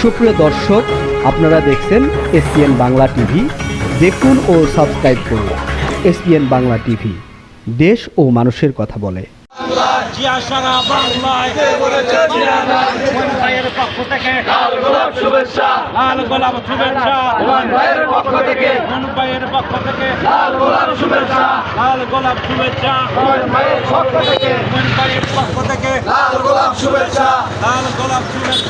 সুপ্রিয় দর্শক, আপনারা দেখছেন এসপিএন বাংলা টিভি। দেখুন ও সাবস্ক্রাইব করুন এসপিএন বাংলা টিভি। দেশ ও মানুষের কথা বলে। লাল গোলাপ শুভেচ্ছা।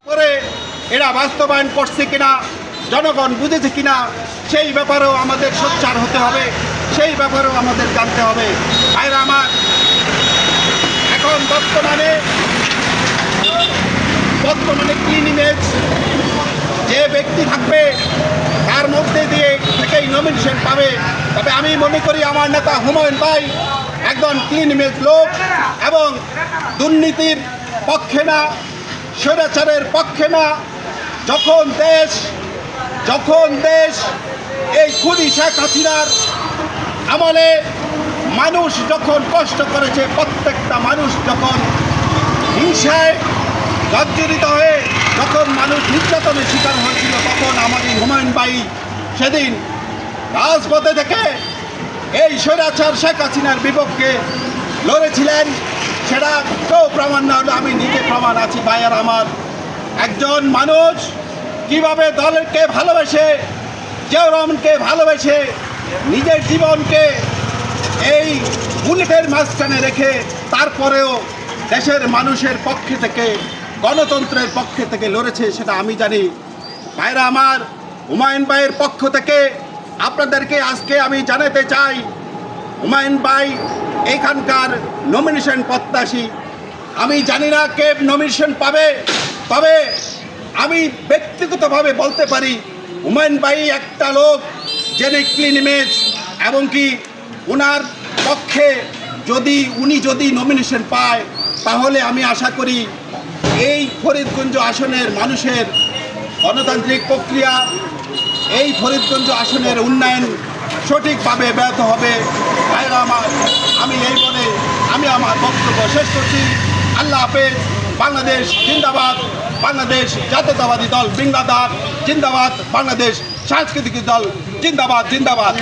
এরা বাস্তবায়ন করছে কিনা, জনগণ বুঝেছে কিনা, সেই ব্যাপারেও আমাদের সোচ্চার হতে হবে, সেই ব্যাপারেও আমাদের জানতে হবে। ভাইরা আমার, এখন বর্তমানে বর্তমানে ক্লিন ইমেজ যে ব্যক্তি থাকবে, তার মধ্যে দিয়ে থেকেই নমিনেশন পাবে। তবে আমি মনে করি আমার নেতা হুমায়ুন ভাই একজন ক্লিন ইমেজ লোক এবং দুর্নীতির পক্ষে না, স্বৈরাচারের পক্ষে না যখন দেশ যখন দেশ এই খুনি শেখ হাসিনার আমলে মানুষ যখন কষ্ট করেছে, প্রত্যেকটা মানুষ যখন হিংসায় জর্জরিত হয়ে যখন মানুষ নির্যাতনের শিকার হয়েছিল, তখন আমাদের হুমায়ুন বাই সেদিন রাজপথে থেকে এই স্বৈরাচার শেখ হাসিনার বিপক্ষে লড়েছিলেন। সেটা কেউ প্রমাণ না হলে, আমি নিজে প্রমাণ আছি ভাইয়ার আমার একজন মানুষ কীভাবে দলকে ভালোবেসে রহমানকে ভালোবেসে নিজের জীবনকে এই বুলেটের মাঝখানে রেখে তারপরেও দেশের মানুষের পক্ষে থেকে, গণতন্ত্রের পক্ষে থেকে লড়েছে সেটা আমি জানি। ভাইরা আমার, হুমায়ুন ভাইয়ের পক্ষ থেকে আপনাদেরকে আজকে আমি জানাতে চাই, হুমায়ুন ভাই এখানকার নমিনেশন প্রত্যাশী। আমি জানি না কে নমিনেশন পাবে। তবে আমি ব্যক্তিগতভাবে বলতে পারি, হুমায়ুন ভাই একটা লোক জেনে ক্লিন ইমেজ এবং কি ওনার পক্ষে যদি, উনি যদি নমিনেশন পায়, তাহলে আমি আশা করি এই ফরিদগঞ্জ আসনের মানুষের গণতান্ত্রিক প্রক্রিয়া, এই ফরিদগঞ্জ আসনের উন্নয়ন সঠিকভাবে ব্যাহত হবে। আমার, আমি এই বলে আমি আমার বক্তব্য শেষ করছি। আল্লাহ হাফেজ। বাংলাদেশ জিন্দাবাদ বাংলাদেশ জাতীয়তাবাদী দল বিংলাদার জিন্দাবাদ বাংলাদেশ সাংস্কৃতিক দল জিন্দাবাদ জিন্দাবাদ।